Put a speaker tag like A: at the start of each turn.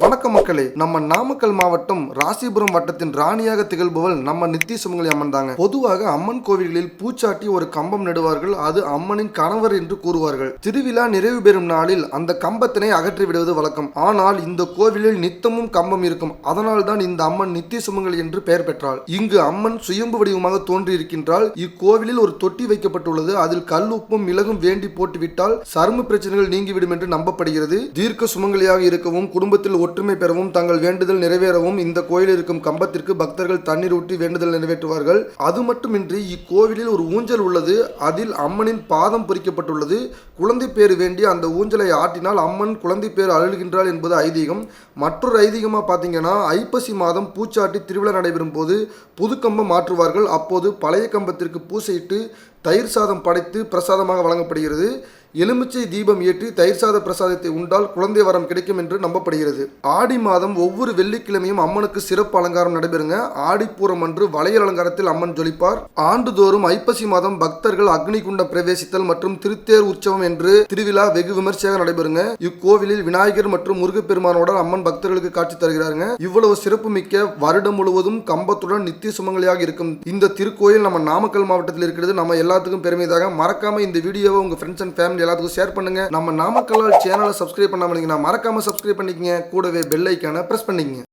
A: வணக்கம் மக்களே நம்ம நாமக்கல் மாவட்டம் ராசிபுரம் வட்டத்தின் ராணியாக திகழ்பவள் நம்ம நித்திய சுமங்கலி அம்மன் தாங்க பொதுவாக அம்மன் கோவில்களில் பூச்சாட்டி ஒரு கம்பம் நடுவார்கள் அது அம்மனின் கணவர் என்று கூறுவார்கள். திருவிழா நிறைவு பெறும் நாளில் அந்த கம்பத்தினை அகற்றி விடுவது வழக்கம். ஆனால் இந்த கோவிலில் நித்தமும் கம்பம் இருக்கும். அதனால் தான் இந்த அம்மன் நித்திய சுமங்கலி என்று பெயர் பெற்றாள். இங்கு அம்மன் சுயம்பு வடிவமாக தோன்றியிருக்கின்றால் இக்கோவிலில் ஒரு தொட்டி வைக்கப்பட்டுள்ளது. அதில் கல் உப்பும் மிளகும் வேண்டி போட்டுவிட்டால் சரும பிரச்சனைகள் நீங்கிவிடும் என்று நம்பப்படுகிறது. தீர்க்க சுமங்கலியாக இருக்கவும் குடும்பத்தில் ஒற்றுமை பெறவும் தங்கள் வேண்டுதல் நிறைவேறவும் இந்த கோயில் இருக்கும் கம்பத்திற்கு பக்தர்கள் தண்ணீர் ஊற்றி வேண்டுதல் நிறைவேற்றுவார்கள். அது மட்டுமின்றி இக்கோவிலில் ஒரு ஊஞ்சல் உள்ளது. அதில் அம்மனின் பாதம் பொறிக்கப்பட்டுள்ளது. குழந்தை பேர் வேண்டி அந்த ஊஞ்சலை ஆட்டினால் அம்மன் குழந்தை பேர் அழுகின்றாள் என்பது ஐதீகம். மற்றொரு ஐதீகமாக பார்த்தீங்கன்னா ஐப்பசி மாதம் பூச்சாட்டி திருவிழா நடைபெறும் போது புது கம்பம் மாற்றுவார்கள் அப்போது பழைய கம்பத்திற்கு பூசையிட்டு தயிர் சாதம் படைத்து பிரசாதமாக வழங்கப்படுகிறது. எலுமிச்சை தீபம் ஏற்றி தயிர் சாத பிரசாதத்தை உண்டால் குழந்தை வரம் கிடைக்கும் என்று நம்பப்படுகிறது. ஆடி மாதம் ஒவ்வொரு வெள்ளிக்கிழமையும் அம்மனுக்கு சிறப்பு அலங்காரம் நடைபெறுங்க. ஆடிப்பூரம் அன்று வளையல் அலங்காரத்தில் அம்மன் ஜொலிப்பார். ஆண்டுதோறும் ஐப்பசி மாதம் பக்தர்கள் அக்னி குண்டம் பிரவேசித்தல் மற்றும் திருத்தேர் உற்சவம் என்று திருவிழா வெகு விமர்சையாக நடைபெறுங்க. இக்கோவிலில் விநாயகர் மற்றும் முருகப்பெருமானோட அம்மன் பக்தர்களுக்கு காட்சி தருகிறாருங்க. இவ்வளவு சிறப்பு மிக்க வருடம் முழுவதும் கம்பத்துடன் நித்திய சுமங்கலியாக இருக்கும் இந்த திருக்கோயில் நம்ம நாமக்கல் மாவட்டத்தில் இருக்கிறது. நம்ம எல்லாத்துக்கும் பெருமைதாக மறக்காம இந்த வீடியோவை உங்க ஃப்ரெண்ட்ஸ் அண்ட் ஃபேமிலி எல்லாத்துக்கும் ஷேர் பண்ணுங்க. நம்ம நாமக்கல்லால் சேனலை சப்ஸ்கிரைப் பண்ணாமல் இருந்தீங்கன்னா மறக்காம சப்ஸ்கிரைப் பண்ணிக்கங்க. கூடவே பெல் ஐக்கான பிரஸ் பண்ணிக்கங்க.